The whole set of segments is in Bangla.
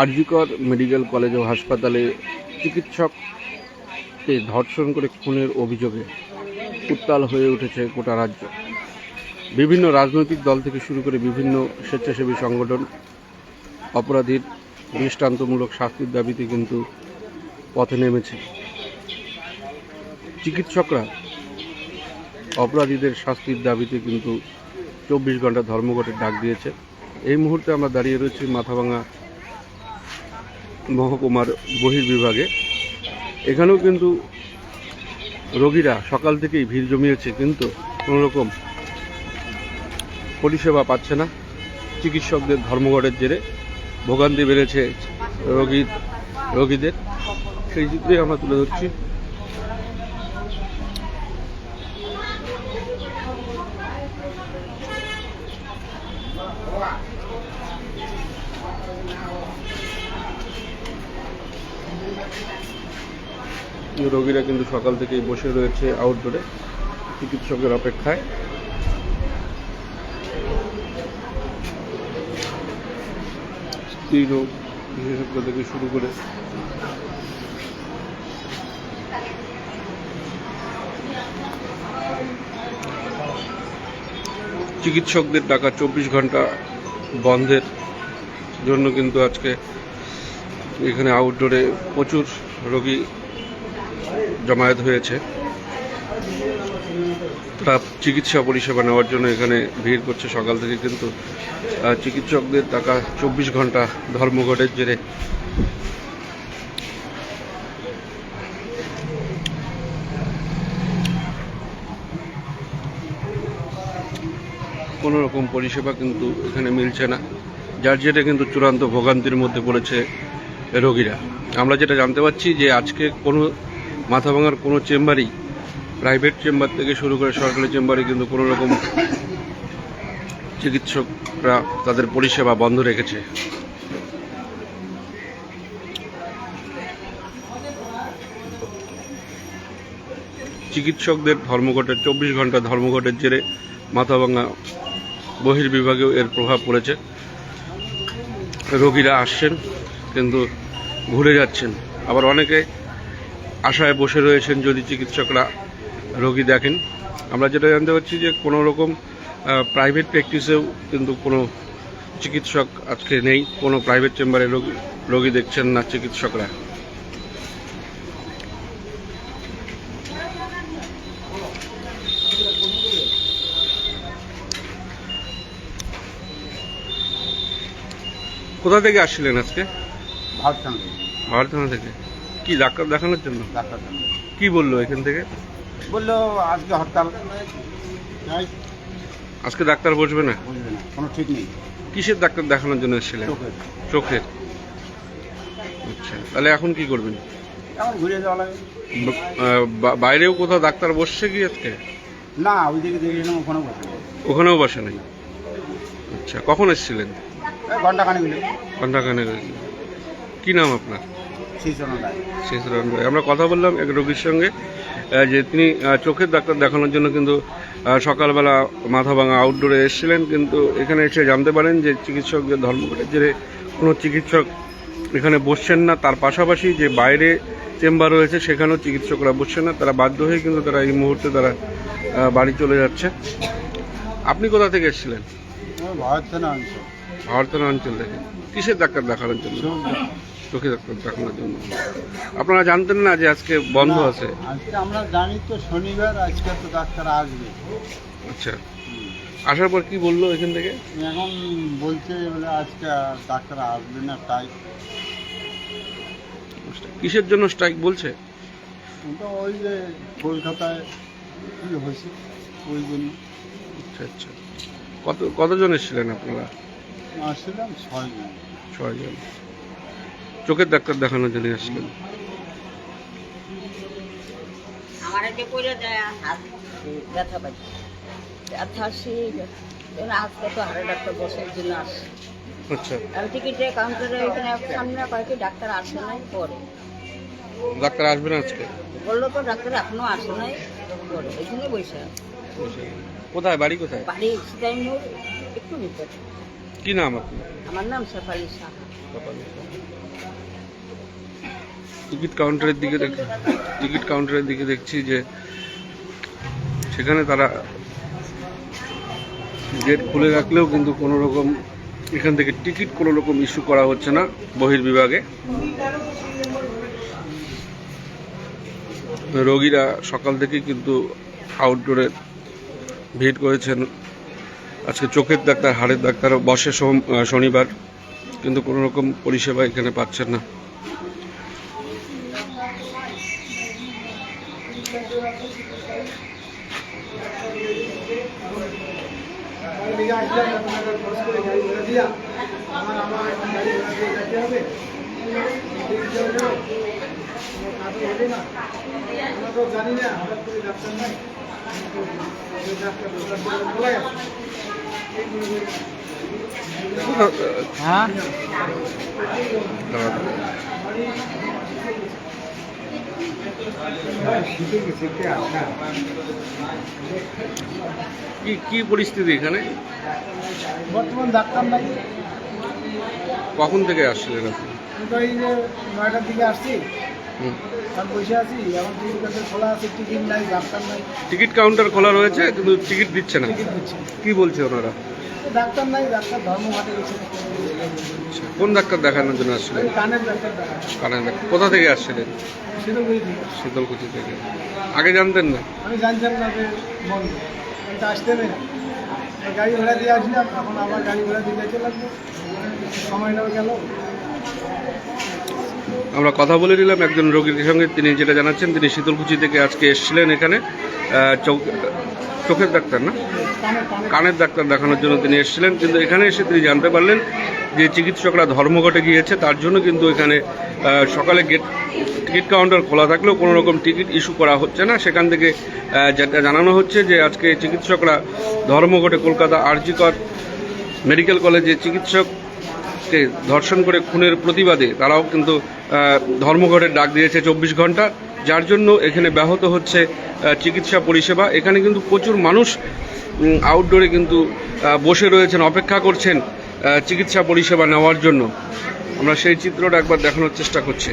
আরজিকর মেডিকেল কলেজ ও হাসপাতালে চিকিৎসককে ধর্ষণ করে খুনের অভিযোগে উত্তাল হয়ে উঠেছে গোটা রাজ্য। বিভিন্ন রাজনৈতিক দল থেকে শুরু করে বিভিন্ন স্বেচ্ছাসেবী সংগঠন অপরাধীর দৃষ্টান্তমূলক শাস্তির দাবিতে কিন্তু পথে নেমেছে। চিকিৎসকরা অপরাধীদের শাস্তির দাবিতে কিন্তু চব্বিশ ঘণ্টা ধর্মঘটের ডাক দিয়েছে। এই মুহূর্তে আমরা দাঁড়িয়ে রয়েছি মাথাভাঙা মহকুমার বহির্বিভাগে। এখানেও কিন্তু রোগীরা সকাল থেকেই ভিড় জমিয়েছে, কিন্তু কোনোরকম পরিষেবা পাচ্ছে না। চিকিৎসকদের ধর্মঘটের জেরে ভোগান্তি বেড়েছে রোগীর রোগীদের। সেই চিত্রেই আমরা তুলে ধরছি। রোগীরা কিন্তু সকাল থেকেই বসে রয়েছে আউটডোরে চিকিৎসকের অপেক্ষায়। স্ত্রী রোগ বিশেষজ্ঞ থেকে শুরু করে চিকিৎসকদের টাকা চব্বিশ ঘণ্টা বন্ধের জন্য কিন্তু আজকে এখানে আউটডোরে প্রচুর রোগী জমায়েত হয়েছে। তারা চিকিৎসা পরিষেবা নেওয়ার জন্য এখানে ভিড় করছে সকাল থেকে কিন্তু চিকিৎসকদের টাকা চব্বিশ ঘণ্টা ধর্মঘটের জেরে। কোনো রকম পরিষেবা কিন্তু এখানে মিলছে না, যার যেটা কিন্তু চূড়ান্ত ভোগান্তির মধ্যে পড়েছে রোগীরা। আমরা যেটা জানতে পারছি যে আজকে কোনো মাথা ভাঙার কোনো চেম্বারই প্রাইভেট চেম্বার থেকে শুরু করে সরকারি চেম্বারে কিন্তু কোনো রকম চিকিৎসকরা তাদের পরিষেবা বন্ধ রেখেছে। চিকিৎসকদের ধর্মঘটের, চব্বিশ ঘণ্টা ধর্মঘটের জেরে মাথাভাঙা বহির্বিভাগেও এর প্রভাব পড়েছে। রোগীরা আসছেন, কিন্তু ঘুরে যাচ্ছেন। আবার অনেকে আশায় বসে রয়েছেন যদি চিকিৎসকরা রোগী দেখেন। আমরা যেটা জানতে পারছি যে কোনো রকম প্রাইভেট প্র্যাকটিসেও কিন্তু কোনো চিকিৎসক আজকে নেই কোনো প্রাইভেট চেম্বারে রোগী রোগী দেখছেন না চিকিৎসকরা। কোথা থেকে আসছিলেন আজকে? ভারত থেকে। কি ডাক্তার দেখানোর জন্য? ডাক্তার কি বলল এখান থেকে? বলল আজকে হরতাল। তাই আজকে ডাক্তার বসবে না? বুঝবে না কোনো ঠিক নেই। কিসের ডাক্তার দেখানোর জন্য এসেছিলেন? চোখের। চোখের। আচ্ছা তাহলে এখন কি করবেন? এখন ঘুরে যাওয়া লাগে। ব- আহ, বা- বাইরেও কোথাও ডাক্তার বসছে কি আজকে? না ওই দিকে দেখেছিলাম ওখানে বসে ওখানেও বসে নাই? আচ্ছা কখন এসেছিলেন? ঘণ্টা খানি গেলে। কি নাম আপনার? রায় ভাই আমরা কথা বললাম এক রোগীর সঙ্গে যে তিনি চোখের ডাক্তার দেখানোর জন্য কিন্তু সকালবেলা মাথা ভাঙা আউটডোরে এসেছিলেন কিন্তু এখানে এসে জানতে পারেন যে চিকিৎসকদের ধর্মঘটের জেরে কোনো চিকিৎসক এখানে বসছেন না। তার পাশাপাশি যে বাইরে চেম্বার রয়েছে সেখানেও চিকিৎসকরা বসছেন না। তারা বাধ্য হয়ে কিন্তু তারা এই মুহূর্তে তারা বাড়ি চলে যাচ্ছে। আপনি কোথা থেকে এসেছিলেন? ভারত থেকে আনছো ভারতের অঞ্চল থেকে। কিসের ডাক্তার দেখানোর জন্য? চোখে দেখানোর জন্য। আপনারা জানতেন না যে আজকে বন্ধ আছে? আজকে আমরা জানি তো শনিবার আজকে তো ডাক্তার আসবে। আচ্ছা। আসার পর কি বলল এখান থেকে? এখন বলছে বলে আজকে ডাক্তার আসবে না তাই। কিসের জন্য স্ট্রাইক বলছে? তো ওই যে কলকাতায় কি হয়েছে ওই জন্য। আচ্ছা আচ্ছা। কত কতজন এসেছিলেন আপনারা? আসছিলাম ছয়জন। ছয়জন। চোখের ডাক্তার দেখানোর জন্য আসছিলেন আমার যে হাত ব্যথা পাচ্ছি ব্যথা সেই এবার আজকে তো হাড়ে ডাক্তার বসার জন্য আচ্ছা। আমি টিকিটে কাউন্টারে এখানে সামনে কয়েকটি ডাক্তার আসে নাই পরে। ডাক্তার আজকে? বলল তো ডাক্তার এখনও আসে নাই পরে এখানে বসে আছে। কোথায়? বাড়ি কোথায়? বাড়ি একটু ভিতরে। কি নাম আপনি আমার নাম শেফালি সাহা টিকিট কাউন্টারের দিকে দেখ, টিকিট কাউন্টারের দিকে দেখছি যে সেখানে তারা গেট খুলে রাখলেও কিন্তু কোনো রকম এখান থেকে টিকিট কোনো রকম ইস্যু করা হচ্ছে না বহির্বিভাগে রোগীরা সকাল থেকে কিন্তু আউটডোরে ভিড় করেছেন। আজকে চোখের ডাক্তার, হাড়ের ডাক্তার বসে শনিবার, কিন্তু কোনো রকম পরিষেবা এখানে পাচ্ছেন না। হ্যাঁ কি কি পরিস্থিতি এখানে বর্তমান ডাক্তার নাই কখন থেকে আসছিলেন আপনি আমি তো এই যে নয়টার দিকে আসছি হুম। আমি এখানে? বর্তমান ডাক্তার নাই। কখন থেকে আসছিলেন আপনি? নয়টার ডাক্তার নাই টিকিট কাউন্টার খোলা রয়েছে কিন্তু টিকিট দিচ্ছে না। কি বলছে ওনারা? ডাক্তার নাই ডাক্তার ধর্মঘাটে কোন ডাক্তার দেখানোর জন্য আসছিলেন? কানের ডাক্তার দেখা কারণ কোথা থেকে আসছিলেন। শীতলকুচি থেকে। আগে জানতেন না? আমি জানতাম না যে বন্ধ। আসতে নেই গাড়ি ভাড়া দিয়ে আসলাম এখন আবার গাড়ি ভাড়া দিয়ে যেতে লাগবে সময়টাও গেল। আমরা কথা বলে নিলাম একজন রোগীর সঙ্গে। তিনি যেটা জানাচ্ছেন, তিনি শীতলকুচি থেকে আজকে এসেছিলেন এখানে। চোখের ডাক্তার না? কানে কানে কানের ডাক্তার দেখানোর জন্য তিনি এসেছিলেন। কিন্তু এখানে এসে তিনি জানতে পারলেন যে চিকিৎসকরা ধর্মঘটে গিয়েছে, তার জন্য কিন্তু এখানে সকালে গেট, টিকিট কাউন্টার খোলা থাকলেও কোনো রকম টিকিট ইস্যু করা হচ্ছে না। সেখান থেকে যেটা জানানো হচ্ছে যে আজকে চিকিৎসকরা ধর্মঘটে কলকাতা আরজিকর মেডিকেল কলেজে চিকিৎসককে ধর্ষণ করে খুনের প্রতিবাদে তারাও কিন্তু ধর্মঘটের ডাক দিয়েছে চব্বিশ ঘণ্টা, যার জন্য এখানে ব্যাহত হচ্ছে চিকিৎসা পরিষেবা। এখানে কিন্তু প্রচুর মানুষ আউটডোরে কিন্তু বসে রয়েছেন, অপেক্ষা করছেন চিকিৎসা পরিষেবা নেওয়ার জন্য। আমরা সেই চিত্রটা একবার দেখানোর চেষ্টা করছি।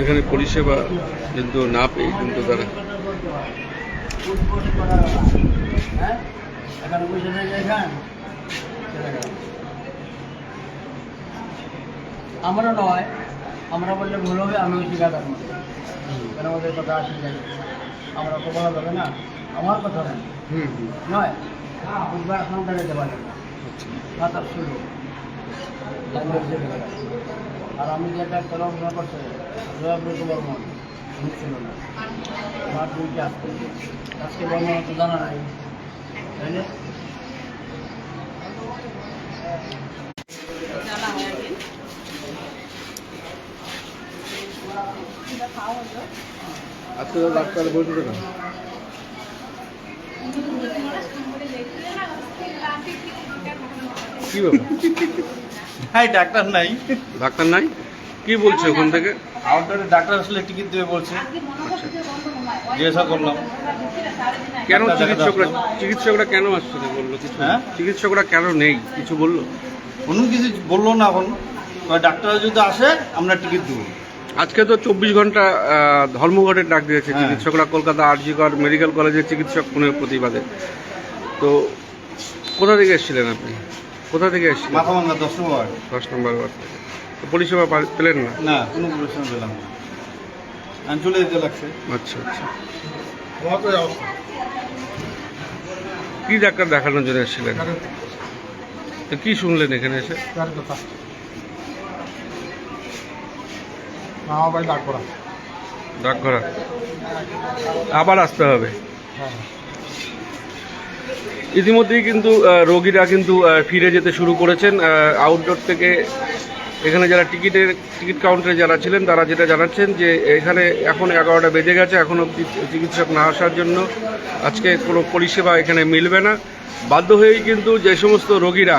এখানে পরিষেবা কিন্তু না পেয়ে কিন্তু তারা হ্যাঁ? এখানে বসে থেকে এখান? আমরা নয়। আমরা বললে ভুল হবে আমিও শিখাতাম। কেন আমাদের কথা আসি যাই আমরা তো বলা যাবে না। আমার কথা হুম নয় বুধবার যেতে পারে না। সাতাশ ষোলো আর আমি যেটা পড়াশোনা করছে জয়াব্রত বর্মন। ছিল না। আমার দুইটা আসতে আজকে বর্মন তো জানা নাই। তাই না? আজকে ডাক্তার বলছিল না। কি ডাক্তার নাই। ডাক্তার নাই? কি বলছে ওখান থেকে? আউটডোরে ডাক্তার আসলে টিকিট দেবে বলছে। জিজ্ঞাসা করলাম। কেন চিকিৎসকরা চিকিৎসকরা কেন আসছে না বলল কিছু? হ্যাঁ? চিকিৎসকরা কেন নেই? কিছু বলল? কোনো কিছু বলল না এখন। ডাক্তার যদি আসে আমরা টিকিট দেবো। আজকে তো চব্বিশ ঘণ্টা ধর্মঘটের ডাক দিয়েছে হ্যাঁ। চিকিৎসকরা কলকাতা আরজিকর মেডিকেল কলেজের চিকিৎসক খুনের প্রতিবাদে। তো কোথা থেকে এসেছিলেন আপনি? কোথা থেকে এসেছিলেন? দশ নম্বর। দশ নম্বর ওয়ার্ড থেকে। তো পরিষেবা পেলেন না? না কোনো পরিশ্রম পেলাম না। আমি চলে যেতে লাগছে। আচ্ছা আচ্ছা। কি ডাক্তার দেখানোর জন্য এসেছিলেন? তো কি শুনলেন এখানে এসে? তার কথা। মামা বাড়ি ডাক ডাকঘরা আবার আসতে হবে। হ্যাঁ। ইতিমধ্যেই কিন্তু রোগীরা কিন্তু ফিরে যেতে শুরু করেছেন। আউটডোর থেকে এখানে যারা টিকিটের টিকিট কাউন্টারে যারা ছিলেন তারা যেটা জানাচ্ছেন যে এখানে এখন এগারোটা বেজে গেছে এখন অবধি চিকিৎসক না আসার জন্য। আজকে কোনো পরিষেবা এখানে মিলবে না। বাধ্য হয়েই কিন্তু যে সমস্ত রোগীরা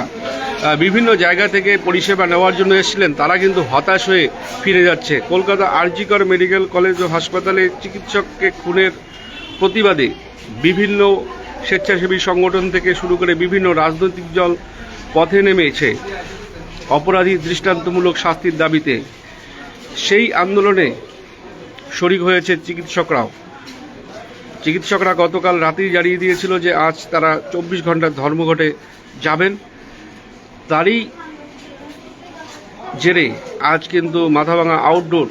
বিভিন্ন জায়গা থেকে পরিষেবা নেওয়ার জন্য এসেছিলেন, তারা কিন্তু হতাশ হয়ে ফিরে যাচ্ছে। কলকাতা আরজিকর মেডিকেল কলেজ ও হাসপাতালে চিকিৎসককে খুনের প্রতিবাদে বিভিন্ন স্বেচ্ছাসেবী সংগঠন থেকে শুরু করে বিভিন্ন রাজনৈতিক দল পথে নেমেছে। অপরাধী দৃষ্টান্তমূলক শাস্তির দাবিতে সেই আন্দোলনে শরিক হয়েছে চিকিৎসকরাও। চিকিৎসকরা গতকাল রাতেই জানিয়ে দিয়েছিল যে আজ তারা চব্বিশ ঘণ্টার ধর্মঘটে যাবেন। তারই জেরে আজ কিন্তু মাথাভাঙা আউটডোর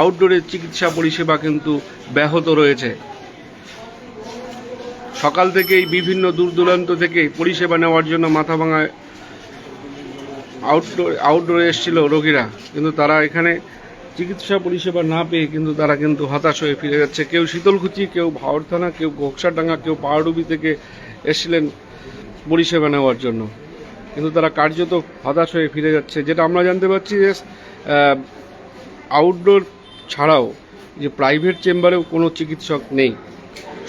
আউটডোরের চিকিৎসা পরিষেবা কিন্তু ব্যাহত রয়েছে। সকাল থেকেই বিভিন্ন দূর দূরান্ত থেকে পরিষেবা নেওয়ার জন্য মাথাভাঙায় আউটডোর আউটডোরে এসেছিল রোগীরা। কিন্তু তারা এখানে চিকিৎসা পরিষেবা না পেয়ে কিন্তু তারা কিন্তু হতাশ হয়ে ফিরে যাচ্ছে। কেউ শীতলকুচি, কেউ ভাওরথানা, কেউ ঘোকসাডাঙ্গা কেউ পাহাড়ুবি থেকে এসেছিলেন পরিষেবা নেওয়ার জন্য। কিন্তু তারা কার্যত হতাশ হয়ে ফিরে যাচ্ছে। যেটা আমরা জানতে পারছি যে আউটডোর ছাড়াও যে প্রাইভেট চেম্বারেও কোনো চিকিৎসক নেই।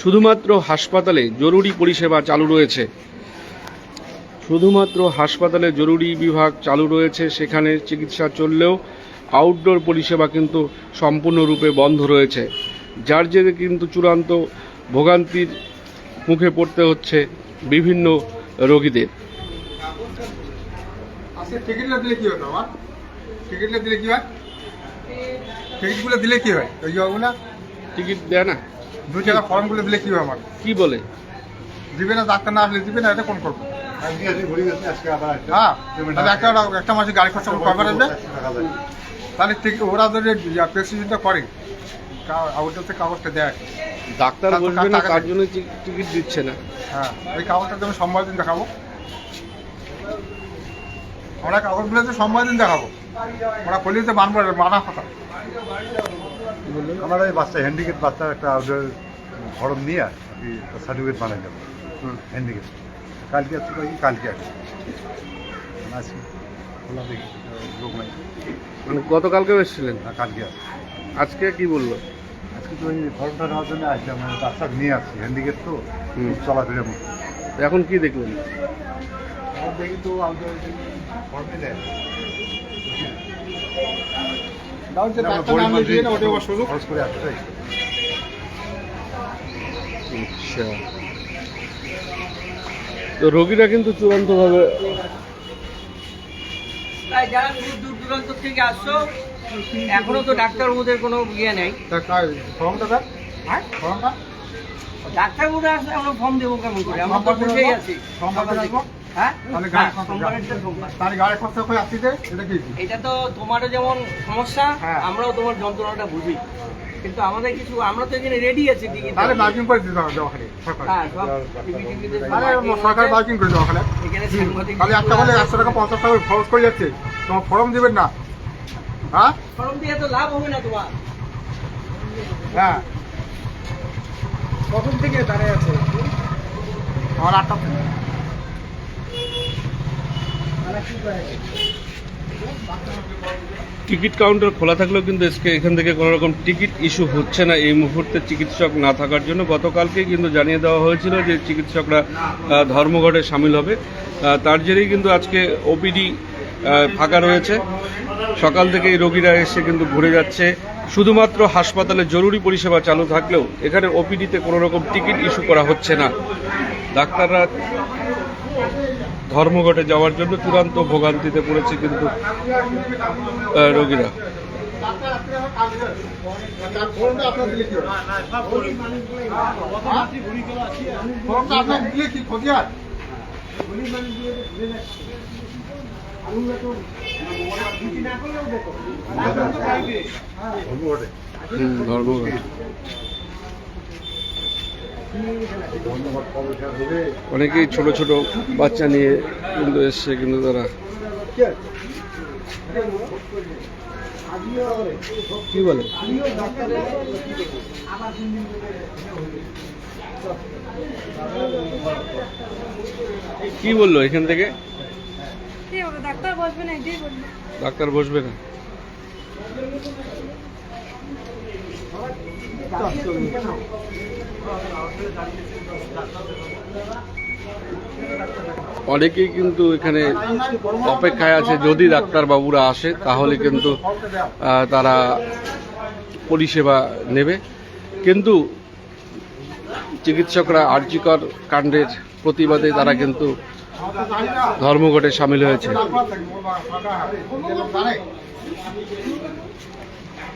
শুধুমাত্র হাসপাতালে জরুরি পরিষেবা চালু রয়েছে। শুধুমাত্র হাসপাতালে জরুরি বিভাগ চালু রয়েছে, সেখানে চিকিৎসা চললেও আউটডোর পরিষেবা কিন্তু সম্পূর্ণরূপে বন্ধ রয়েছে। যার জেরে কিন্তু চূড়ান্ত ভোগান্তির মুখে পড়তে হচ্ছে বিভিন্ন রোগীদের। টিকিটটা দিলে কি হতো আমার টিকিটটা দিলে কি হয়? টিকিটগুলো দিলে কি হয়? ওই টিকিট দেয় না। দু ফর্মগুলো দিলে কি হয় আমার? কি বলে? দিবে না ডাক্তার না আসলে দিবে না এটা কোন করব? হ্যাঁ একটা একটা মাসে গাড়ি খরচা আসবে? তাহলে ঠিক ওরা যদি প্রেসক্রিপশনটা করে কাগজটা দেয়। ডাক্তার তার বলবে না তার জন্য টিকিট দিচ্ছে না। হ্যাঁ ওই কাগজটা তো আমি সোমবার দিন দেখাবো। আমরা কাগজগুলো তো সোমবার দিন দেখাবো। ওরা করলেই তো মানবো মানা কথা আমার এই বাচ্চা হ্যান্ডিকেপ বাচ্চার একটা আউটডোর ফর্ম নিয়ে আর কি সার্টিফিকেট বানাই যাব হুম। হ্যান্ডিকেপ কালকে আসছি কি কালকে আসি আসি খোলা দেখি লোক নাই। মানে গতকালকেও এসেছিলেন? না কালকে আসি আজকে কি বলল? আজকে তো ওই ফর্মটা নেওয়ার জন্য আসছি আমি বাচ্চা নিয়ে আসছি হ্যান্ডিকেপ তো চলাফেরা এখন কি দেখলেন? আচ্ছা। তো রোগীরা কিন্তু চূড়ান্তভাবে তাই যারা দূর দূর দূরান্ত থেকে আসছো এখনও তো ডাক্তারবাবুদের কোনো ইয়ে নেই। ফর্মটা দেখ হ্যাঁ? ফর্মটা? ডাক্তারবাবুরা আসলে আমরা ফর্ম দেবো কেমন করে? আমরা তো বসেই আছি। হ্যাঁ? তাহলে হ্যাঁ, এটা কি? এটা তো তোমারও যেমন সমস্যা হ্যাঁ। আমরাও তোমার যন্ত্রণাটা বুঝি। কিন্তু আমাদের কিছু আমরা তো এখানে রেডি আছি টিকিট তাহলে মার্কিং করে দিতে হবে ওখানে সরকার। হ্যাঁ। মার্কিং করে ওখানে। এখানে সাংবাদিক তাহলে একটা বলে একশো টাকা পঞ্চাশ টাকা খরচ করে যাচ্ছে। তোমার ফর্ম দিবেন না। হ্যাঁ? ফর্ম দিয়ে তো লাভ হবে না তোমার। হ্যাঁ। কখন থেকে দাঁড়িয়ে আছে? আমার আটটা থেকে। টিকিট কাউন্টার খোলা থাকলেও কিন্তু আজকে এখান থেকে কোনো রকম টিকিট ইস্যু হচ্ছে না। এই মুহূর্তে চিকিৎসক না থাকার জন্য গতকালকে কিন্তু জানিয়ে দেওয়া হয়েছিল যে চিকিৎসকরা ধর্মঘটে সামিল হবে। তার জেরেই কিন্তু আজকে ওপিডি ফাঁকা রয়েছে। সকাল থেকেই রোগীরা এসে কিন্তু ঘুরে যাচ্ছে। শুধুমাত্র হাসপাতালে জরুরি পরিষেবা চালু থাকলেও এখানে ওপিডিতে কোনো রকম টিকিট ইস্যু করা হচ্ছে না। ডাক্তাররা ধর্মঘটে যাওয়ার জন্য চূড়ান্ত ভোগান্তিতে পড়েছে কিন্তু রোগীরা। ফর্মটা আপনার দিলে কি হবে ফর্মটা আপনার দিলে কি ক্ষতি হয় ধর্মঘটে হুম, ধর্মঘট অনেকেই ছোট ছোট বাচ্চা নিয়ে কিন্তু এসছে কিন্তু তারা কি বলে? কি বলল এখান থেকে? ডাক্তার বসবে না ডাক্তার বসবে না। অনেকেই কিন্তু এখানে অপেক্ষায় আছে, যদি ডাক্তার বাবুরা আসে, তাহলে কিন্তু তারা পরিষেবা নেবে। কিন্তু চিকিৎসকরা আর্যিকর কাণ্ডের প্রতিবাদে তারা কিন্তু ধর্মঘটে সামিল হয়েছে।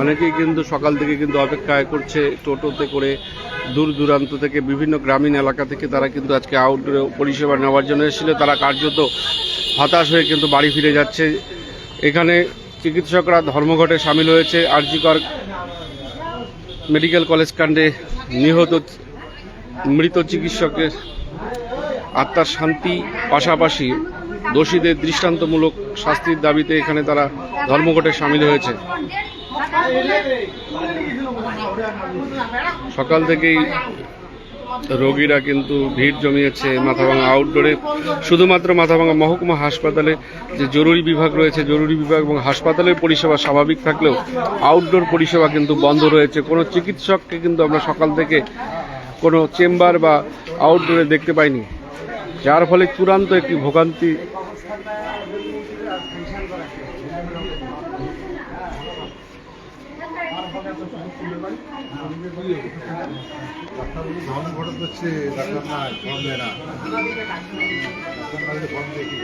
অনেকেই কিন্তু সকাল থেকে কিন্তু অপেক্ষায় করছে, টোটোতে করে দূর দূরান্ত থেকে বিভিন্ন গ্রামীণ এলাকা থেকে তারা কিন্তু আজকে আউটডোরে পরিষেবা নেওয়ার জন্য এসেছিল। তারা কার্যত হতাশ হয়ে কিন্তু বাড়ি ফিরে যাচ্ছে। এখানে চিকিৎসকরা ধর্মঘটে সামিল হয়েছে। আরজিকর মেডিকেল কলেজ কাণ্ডে নিহত মৃত চিকিৎসকের আত্মার শান্তি পাশাপাশি দোষীদের দৃষ্টান্তমূলক শাস্তির দাবিতে এখানে তারা ধর্মঘটে সামিল হয়েছে। সকাল থেকেই রোগীরা কিন্তু ভিড় জমিয়েছে মাথাভাঙা আউটডোরে শুধুমাত্র মাথাভাঙা মহকুমা হাসপাতালে যে জরুরি বিভাগ রয়েছে, জরুরি বিভাগ এবং হাসপাতালের পরিষেবা স্বাভাবিক থাকলেও আউটডোর পরিষেবা কিন্তু বন্ধ রয়েছে। কোনো চিকিৎসককে কিন্তু আমরা সকাল থেকে কোনো চেম্বার বা আউটডোরে দেখতে পাইনি। যার ফলে চূড়ান্ত একটি ভোগান্তি ডাক্তারবাবু ধর্মঘট করছে ডাক্তার না ফর্ম দেয় না ডাক্তার ফর্ম দিয়ে কী